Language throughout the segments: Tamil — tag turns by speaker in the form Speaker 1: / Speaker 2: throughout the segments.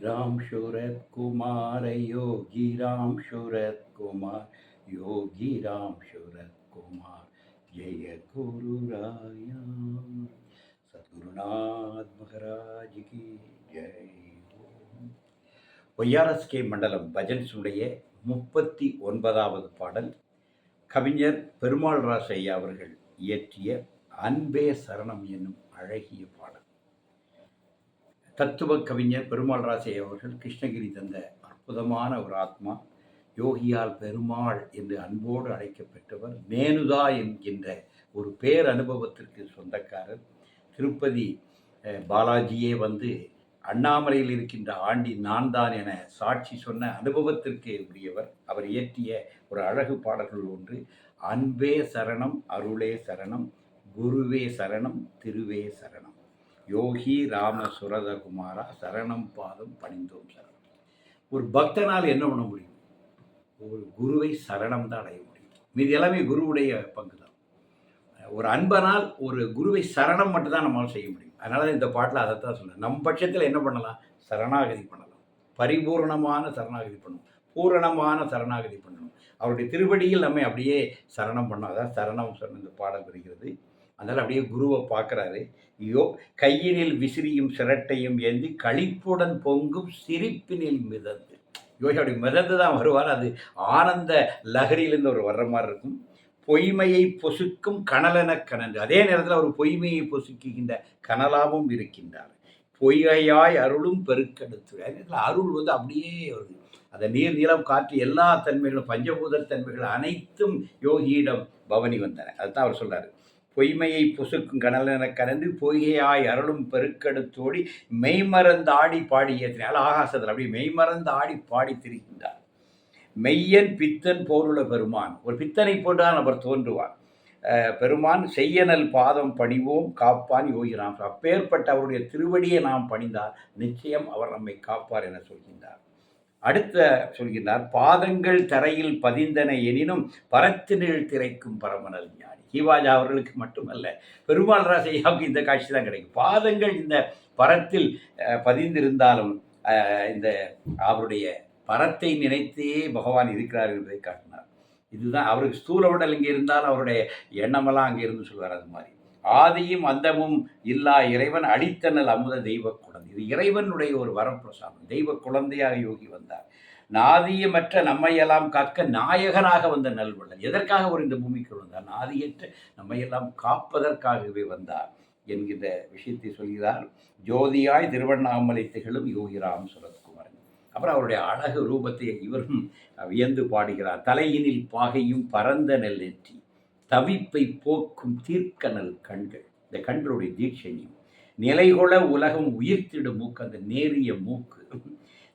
Speaker 1: राम शरद कुमार योगी राम शरद कुमार योगी राम शरद कुमार जय गुरु राया சத்குருநாத் மகராஜ் கி ஜெய் ஒய்ஆர்எஸ்கே மண்டலம் பஜன்ஸுடைய முப்பத்தி ஒன்பதாவது பாடல் கவிஞர் பெருமாள் ராஸ் ஐயா அவர்கள் இயற்றிய அன்பே சரணம் என்னும் அழகிய பாடல் தத்துவ கவிஞர் பெருமாள் ராசே அவர்கள் கிருஷ்ணகிரி தந்த அற்புதமான ஒரு ஆத்மா யோகியால் பெருமாள் என்று அன்போடு அழைக்கப்பெற்றவர் மேனுதா என்கின்ற ஒரு பேர் அனுபவத்திற்கு சொந்தக்காரர். திருப்பதி பாலாஜியே வந்து அண்ணாமலையில் இருக்கின்ற ஆண்டி நான் தான் என சாட்சி சொன்ன அனுபவத்திற்கு உரியவர். அவர் இயற்றிய ஒரு அழகு பாடல்கள் ஒன்று அன்பே சரணம் அருளே சரணம் குருவே சரணம் திருவே சரணம். யோகி ராம சுரதகுமாரா சரணம் பாதம் பணிந்தோம் சரணம் ஒரு பக்தனால் என்ன பண்ண முடியும்? ஒரு குருவை சரணம் தான் அடைய முடியும். மீது எல்லாமே குருவுடைய பங்கு தான் ஒரு அன்பனால் ஒரு குருவை சரணம் மட்டும்தான் நம்மளால் செய்ய முடியும். அதனால தான் இந்த பாட்டில் அதை தான் சொல்கிறேன் நம் பட்சத்தில் என்ன பண்ணலாம்? சரணாகதி பண்ணலாம். பரிபூர்ணமான சரணாகதி பண்ணணும் பூரணமான சரணாகதி பண்ணணும். அவருடைய திருவடியில் நம்மை அப்படியே சரணம் பண்ணாதான் சரணம் சொன்ன இந்த பாடல் வருகிறது. அதனால் அப்படியே குருவை பார்க்குறாரு. ஐயோ கையினில் விசிறியும் சிரட்டையும் ஏந்தி களிப்புடன் பொங்கும் சிரிப்பினில் மிதந்து. யோகி அப்படி மிதந்து தான் வருவார். அது ஆனந்த லகரியிலேருந்து அவர் வர்ற மாதிரி இருக்கும். பொய்மையை பொசுக்கும் கனலென கனன்று அதே நேரத்தில் அவர் பொய்மையை பொசுக்குகின்ற கனலாவும் இருக்கின்றார். பொய்கையாய் அருளும் பெருக்கெடுத்து. அதே நேரத்தில் அருள் வந்து அப்படியே வருது. அந்த நீர் நிலம் காற்று எல்லா தன்மைகளும் பஞ்சபூத தன்மைகள் அனைத்தும் யோகியிடம் பவனி வந்தன. அதுதான் அவர் சொல்கிறார் பொய்மையை பொசுக்கும் கனலென கலந்து பொய்கையாய் அருளும் பெருக்கெடுத்தோடி மெய்மறந்து ஆடி பாடி ஏற்றினால் ஆகாசத்தில் அப்படி மெய்மறந்து ஆடி பாடி திரிகின்றார். மெய்யன் பித்தன் போருள பெருமான். ஒரு பித்தனை போன்றான் அவர் தோன்றுவார். பெருமான் செய்யனல் பாதம் பணிவோம் காப்பான் யோகிராம். அப்பேற்பட்ட அவருடைய திருவடியை நாம் பணிந்தால் நிச்சயம் அவர் நம்மை காப்பார் என சொல்கின்றார். அடுத்த சொல்கின்றார் பாதங்கள் தரையில் பதிந்தன எனினும் பரத்தினில் திரைக்கும் பரமனல் ஞானி. ஹீவாஜா அவர்களுக்கு மட்டுமல்ல பெருமாள் ராசையாவுக்கு இந்த காட்சி தான் கிடைக்கும். பாதங்கள் இந்த பரத்தில் பதிந்திருந்தாலும் இந்த அவருடைய பரத்தை நினைத்தே பகவான் இருக்கிறார் என்பதை காட்டினார். இதுதான் அவருக்கு ஸ்தூல உடல் இங்கே இருந்தாலும் அவருடைய எண்ணமெல்லாம் அங்கே இருந்து சொல்வார். அது மாதிரி. ஆதியும் அந்தமும் இல்லா இறைவன் அடித்தனல் அமுத தெய்வ இது இறைவனுடைய ஒரு வரப்பிரசாதம். தெய்வ குழந்தையாக யோகி வந்தார். நாதியமற்ற நம்மையெல்லாம் காக்க நாயகனாக வந்த நல்வள்ளல். எதற்காக அவர் இந்த பூமிக்கு வந்தார்? நாதியற்ற நம்மையெல்லாம் காப்பதற்காகவே வந்தார் என்கிற விஷயத்தை சொல்கிறார். ஜோதியாய் திருவண்ணாமலை திகழும் யோகிராம் சுரத்குமரன். அப்புறம் அவருடைய அழகு ரூபத்தை இவரும் வியந்து பாடுகிறார். தலையினில் பாகையும் பரந்த நெல் நெற்றி தவிப்பை போக்கும் தீர்க்கனல் கண்கள். இந்த கண்களுடைய தீட்சணியும் நிலைகொள உலகம் உயிர்த்திடும் மூக்கு அந்த நேரிய மூக்கு.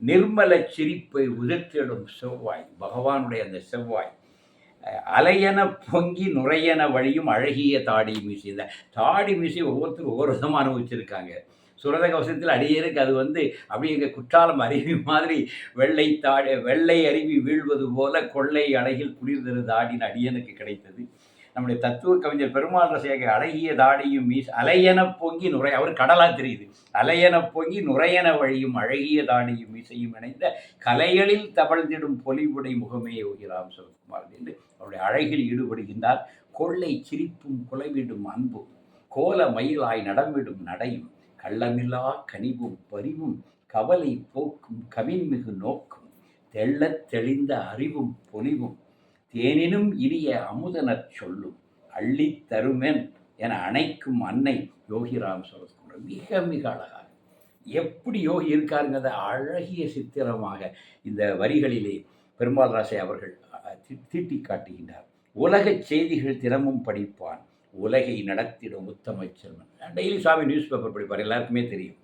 Speaker 1: நிர்மல சிரிப்பை உதிர்த்திடும் செவ்வாய் பகவானுடைய அந்த செவ்வாய். அலையென பொங்கி நுரையென வழியும் அழகிய தாடி மீசி. இந்த தாடி மீசி ஒவ்வொருத்தரும் ஒவ்வொரு விதமாக அனுபவிச்சிருக்காங்க. சுரத கவசத்தில் அடியருக்கு அது வந்து அப்படியே எங்கள் குற்றாலம் அருவி மாதிரி வெள்ளை தாடி வெள்ளை அருவி வீழ்வது போல கொள்ளை அழகில் குளிர்ந்தது தாடின்னு அடியனுக்கு கிடைத்தது. நம்முடைய தத்துவ கவிஞர் பெருமாள் ரசேகர் அழகிய தாடியும் மீஸ் அலையென பொங்கி நுரை அவர் கடலா தெரியுது. அலையென பொங்கி நுரையென வழியும் அழகிய தாடியும் மீசையும் இணைந்த கலைகளில் தவழ்ந்திடும் பொலிவுடை முகமே யோகிராம் சிவகுமார் என்று அவருடைய அழகில் ஈடுபடுகின்றார். கொள்ளை சிரிப்பும் குலைவிடும் அன்பும் கோல மயிலாய் நடமிடும் நடையும் கள்ளமில்லா கனிவும் பரிவும் கவலை போக்கும் கவின்மிகு நோக்கும் தெள்ளத் தெளிந்த அறிவும் பொலிவும் தேனினும் இனிய அமுதனர் சொல்லும் அள்ளித் தருமென் என அணைக்கும் அன்னை யோகிராம் சரத்குமார் மிக மிக அழகாக. எப்படி யோகி இருக்காருங்கிறத அழகிய சித்திரமாக இந்த வரிகளிலே பெருமாள் ராசை அவர்கள் தீட்டி காட்டுகின்றார். உலகச் செய்திகள் தினமும் படிப்பான். உலகை நடத்திடும் உத்தம செல்வன் டெய்லி சாமி நியூஸ் பேப்பர் படிப்பார். எல்லாருக்குமே தெரியும்.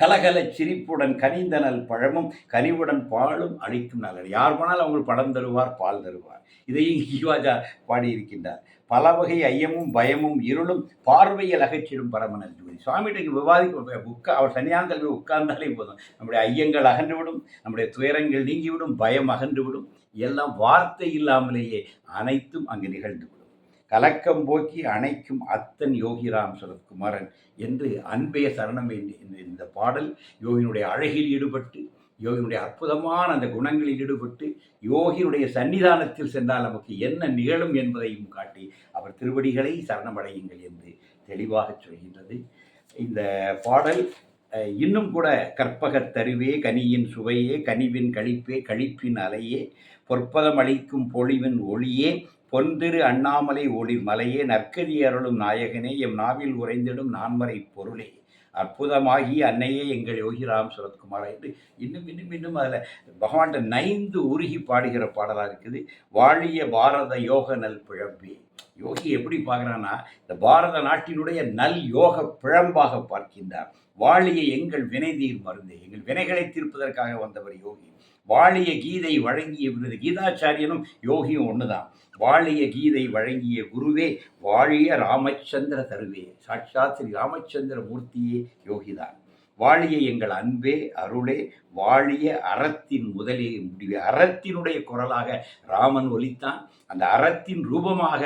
Speaker 1: கலகல சிரிப்புடன் கனிந்தனல் பழமும் கனிவுடன் பாலும் அழிக்கும் நலர் யார் போனாலும் அவங்களுக்கு பழம் தருவார் பால் தருவார். இதையும் ஈவாஜா பாடியிருக்கின்றார். பல வகை ஐயமும் பயமும் இருளும் பார்வையில் அகற்றிடும் பரமனல் ஜோதி. சுவாமிகிட்ட விவாதிக்க உட்கா அவர் சன்னியாந்தல் உட்கார்ந்தாலே போதும். நம்முடைய ஐயங்கள் அகன்றுவிடும் நம்முடைய துயரங்கள் நீங்கிவிடும் பயம் அகன்றுவிடும். எல்லாம் வார்த்தை இல்லாமலேயே அனைத்தும் அங்கு நிகழ்ந்துவிடும் கலக்கம் போக்கி அணைக்கும் அத்தன் யோகிராம் சரத்குமாரன் என்று அன்பே சரணம் இந்த- பாடல் யோகினுடைய அழகில் ஈடுபட்டு யோகியினுடைய அற்புதமான அந்த குணங்களில் ஈடுபட்டு யோகியினுடைய சன்னிதானத்தில் சென்றால் நமக்கு என்ன நிகழும் என்பதையும் காட்டி அவர் திருவடிகளை சரணமடையுங்கள் என்று தெளிவாக சொல்கின்றது. இந்த பாடல் இன்னும் கூட கற்பகத் தருவே கனியின் சுவையே கனிவின் கழிப்பே கழிப்பின் அலையே பொற்பதம் அளிக்கும் பொழிவின் ஒளியே பொன்திரு அண்ணாமலை ஒளி மலையே நற்கதி அருளும் நாயகனே எம் நாவில் உறைந்திடும் நான்மறை பொருளே. அற்புதமாகி அன்னையே எங்கள் யோகிராம் சுரத்குமாரா என்று இன்னும் இன்னும் இன்னும் அதில் பகவான்கிட்ட நைந்து உருகி பாடுகிற பாடலாக இருக்குது. வாழிய பாரத யோக நல் பிழம்பே. யோகி எப்படி பார்க்குறான்னா இந்த பாரத நாட்டினுடைய நல் யோக பிழம்பாக பார்க்கின்றார். வாழிய எங்கள் வினை நீர் மருந்து. எங்கள் வினைகளை தீர்ப்பதற்காக வந்தவர் யோகி. வாழிய கீதை வழங்கிய விருது. கீதாச்சாரியனும் யோகியும் ஒண்ணுதான். வாழிய கீதை வழங்கிய குருவே வாழிய ராமச்சந்திர தருவே. சாட்சாத் ஸ்ரீ ராமச்சந்திர மூர்த்தியே யோகிதான். வாழிய எங்கள் அன்பே அருளே வாழிய அறத்தின் முதலே முடிவே. அறத்தினுடைய குரலாக ராமன் ஒலித்தான். அந்த அறத்தின் ரூபமாக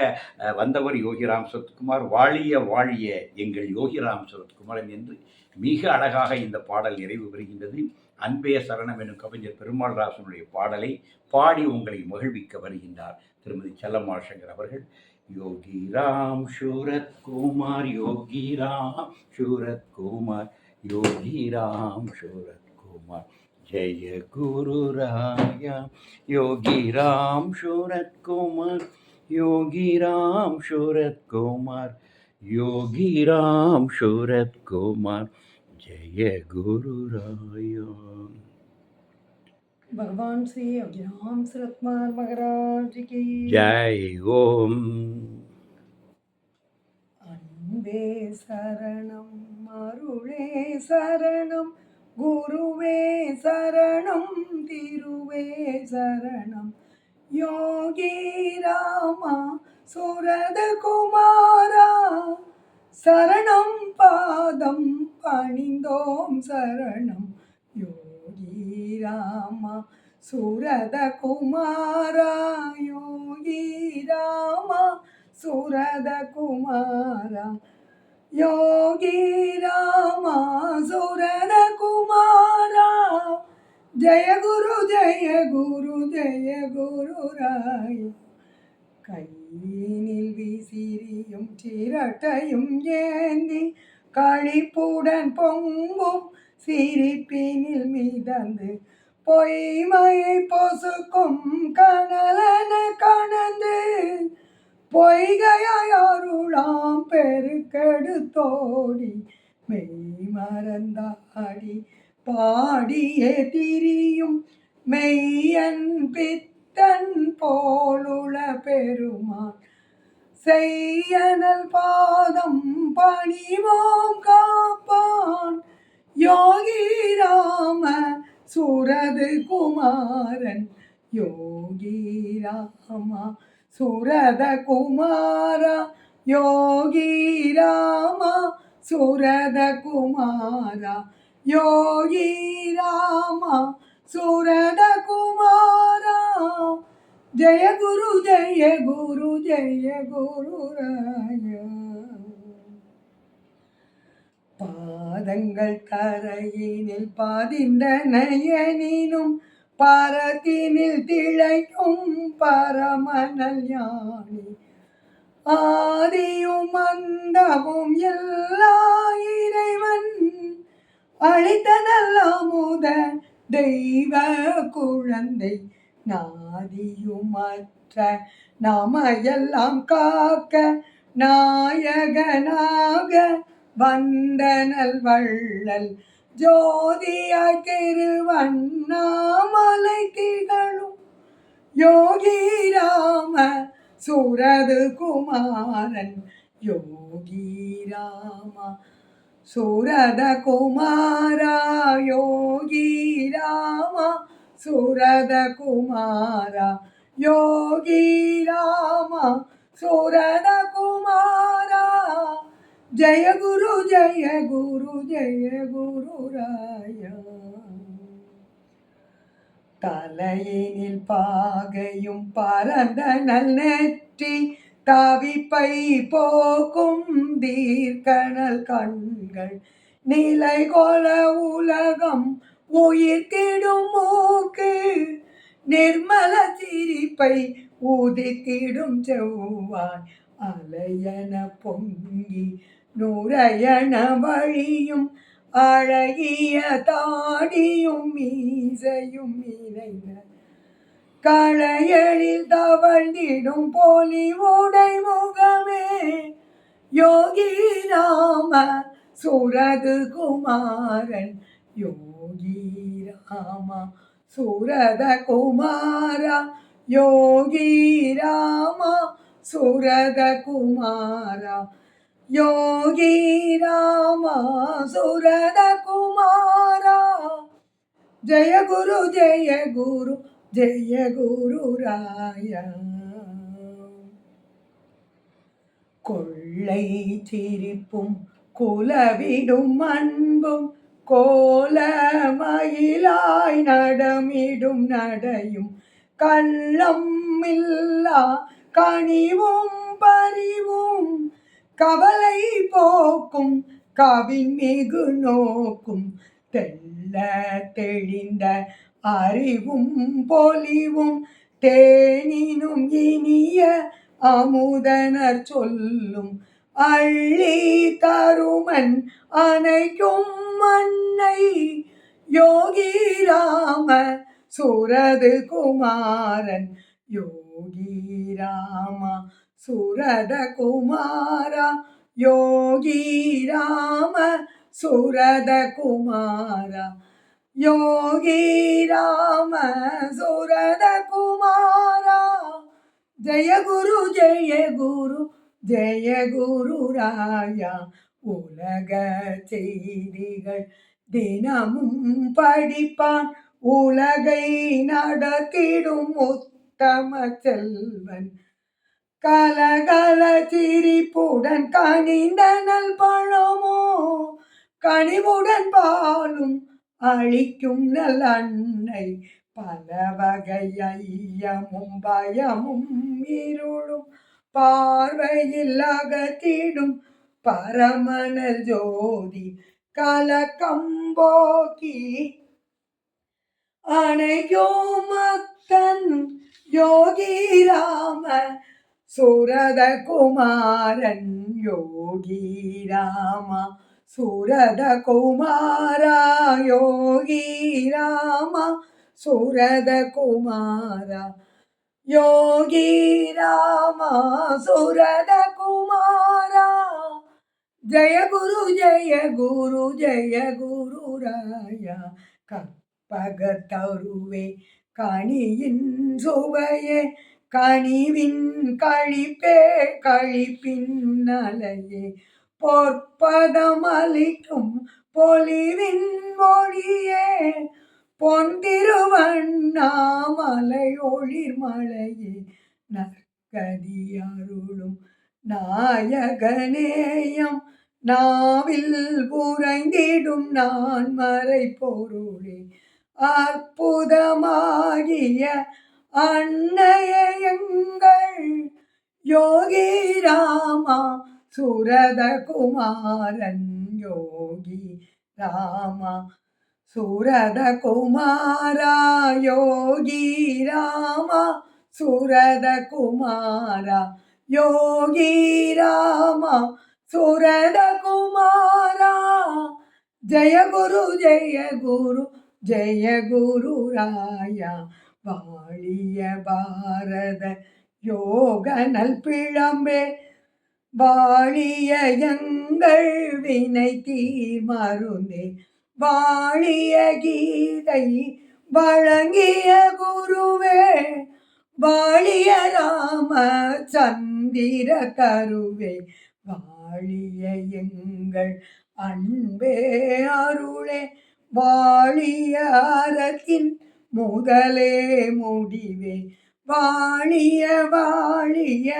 Speaker 1: வந்தவர் யோகிராம் சரத்குமார் வாழிய வாழிய எங்கள் யோகிராம் சரத்குமாரன் என்று மிக அழகாக இந்த பாடல் நிறைவு பெறுகின்றது. அன்பே சரணம் எனும் கவிஞர் பெருமாள் ராசனுடைய பாடலை பாடி உங்களை மகிழ்விக்க வருகின்றார் திருமதி செல்லம்மா சங்கர் அவர்கள். யோகி ராம் சூரத் குமார் யோகி ராம் சூரத் குமார் யோகி ராம் சூரத் குமார். ஜெய குரு ராயா யோகி ராம் சூரத் குமார் யோகி ராம் சூரத் குமார் யோகி ராம் சூரத் குமார். ஜெய குரு ராயா
Speaker 2: भगवान श्री राम सूरत कुमार महाराज की
Speaker 1: ஜெய் ஓம்
Speaker 2: அன்பே சரணம் அருளே சரணம் குருவே சரணம் திருவே சரணம் யோகி ராமா சுரத குமாரா சரணம் பாதம் பணிந்தோம் சரணம் யோகி ராமா சுரத குமாரா யோகி ராமா சுரத குமாரா யோகி ராமா சுரத குமாரா ஜெய குரு ஜெய குரு ஜெய குரு ராய கையினில் விசிறியும் சிரட்டையும் ஏந்தி கழிப்புடன் பொங்கும் சிரிப்பினில் மிதந்து பொய்மையை பொசுக்கும் கனலன கணந்து பொய்கையாய் அருளாம் பெருக்கெடுத்தோடி மெய் மறந்தாடி பாடியே திரியும் மெய்யன் தன் போலுள பெருமான் செய்யனல் பாதம் பணிவோம் காப்பான். யோகி ராம சுரது குமாரன் யோகி ராமா சுரத குமாரா யோகி ராமா சுரத குமாரா யோகி ராமா சுரத ஜெய குரு ஜெய குரு ஜெய குரு ராயா பாதங்கள் தரையினில் பாதின்றனையனினும் நயனினும் பரத்தினில் திளைக்கும் பரமனல் யானி ஆதியும் அந்தமும் எல்லா இறைவன் அழைத்த நல்ல முத தெய்வ குழந்தை நாதியுமற்ற நாமையெல்லாம் காக்க நாயகனாக வந்தனல் வள்ளல். ஜோதியாய் திருவண்ணாமலை திகழும். யோகி ராம சுரது குமாரன். யோகி ராம சுரத குமாரா. யோகி ராம சுரத குமாரா யோகி ராம சுரத குமாரா ஜெய குரு ஜெய குரு ஜெய குரு ராயா தலையினில் பாகையும் பரந்த நல் நெற்றி தவிப்பை போக்கும் தீர்க்கணல் கண்கள் நிலை கொல உலகம் உயிர் உயிர்த்திடும் மூக்கு நிர்மல சிரிப்பை ஊதித்திடும் செவ்வாய். அலையன பொங்கி நுரையன வழியும் அழகிய தாடியும் மீசையும் இணைந்த களையலில் தவழ்ந்திடும் போலி உடை முகமே. யோகி ராம சுரது குமாரன் யோகி ராம சுரத குமாரா யோகி ராம சுரத குமாரா யோகி ராம சுரத குமாரா ஜய குரு ஜய குரு ஜய குரு ராய கொள்ளை சிரிப்பும் குலவிடும் அன்பும் கோல மயிலாய் நடமிடும் நடையும் கள்ளம் இல்லா கனிவும் பறிவும் கவலை போக்கும் கவின் மிகு நோக்கும் தெல்ல தெளிந்த அறிவும் பொலிவும் தேனினும் இனிய அமுதனர் சொல்லும் அள்ளி தருமன் அணைக்கும் மண்ணை. யோகி ராம சுரது குமாரன். யோகி ராமா சுரத குமாரா. யோகி ராம சுரத குமாரா. யோகி ராம சுரத குமாரா. ஜய குரு ஜெய குரு ஜெய குருராயா உலக செய்திகள் தினமும் படிப்பான். உலகை நடத்திடும் உத்தம செல்வன். கலகல சிரிப்புடன் கனிந்த நல் பழமோ கனிவுடன் பாலும் அழிக்கும் நல் அன்னை. பல வகை ஐயமும் பயமும் இருளும் பார்வையில் அகத்திடும் பரமணல் ஜோதி கலக்கம்போக்கி அணையோ மத்தன் யோகி ராம சுரத குமாரன் யோகி ராம சுரத குமாரா யோகி ராம சுரத குமாரா யோகி ராம சுரத குமாரா. ஜய குரு ஜய குரு ஜய குரு ராயா. கற்பகத்தருவே கனியின் சுவையே. கனிவின் கழிப்பே கழிப்பின் அலையே. பொற்பதமளிக்கும் பொலிவின் மொழியே பொன்திருவண்ணாமலை ஒளிர் மலையே நற்கதி அருளும் நாயகநேயம். நாவில் புரைந்திடும் நான் மறை பொருளே அற்புதமாகிய அன்னைய எங்கள் யோகி ராமா சுரத குமாரன் யோகி ராமா. சுரத குமாரா யோகி ராமா சுரத குமாரா யோகி ராமா சுரத குமாரா. ஜய குரு ஜெய குரு ஜெய குரு ராயா. வாழிய பாரத யோக நல்பிழம்பே வாழிய எங்கள் வினை தீ மருந்தே. வாழிய கீதை வழங்கிய குருவே வாழிய ராம சந்திர கருவே வாழிய எங்கள் அன்பே அருளே வாழிய அறத்தின் முதலே முடிவே வாழிய வாழிய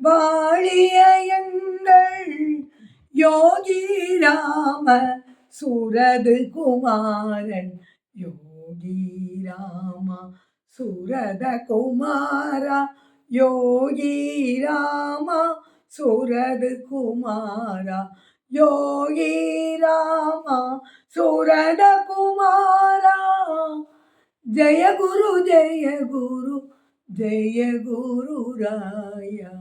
Speaker 2: வாழிய எங்கள் யோகி ராம சுரது குமாரன் யோகி ராமா சுரத குமாரா யோகி ராமா சூரது குமாரா யோகி ராமா சூரத குமாரா ஜெய குரு ஜெய குரு ஜெய குரு ராஜா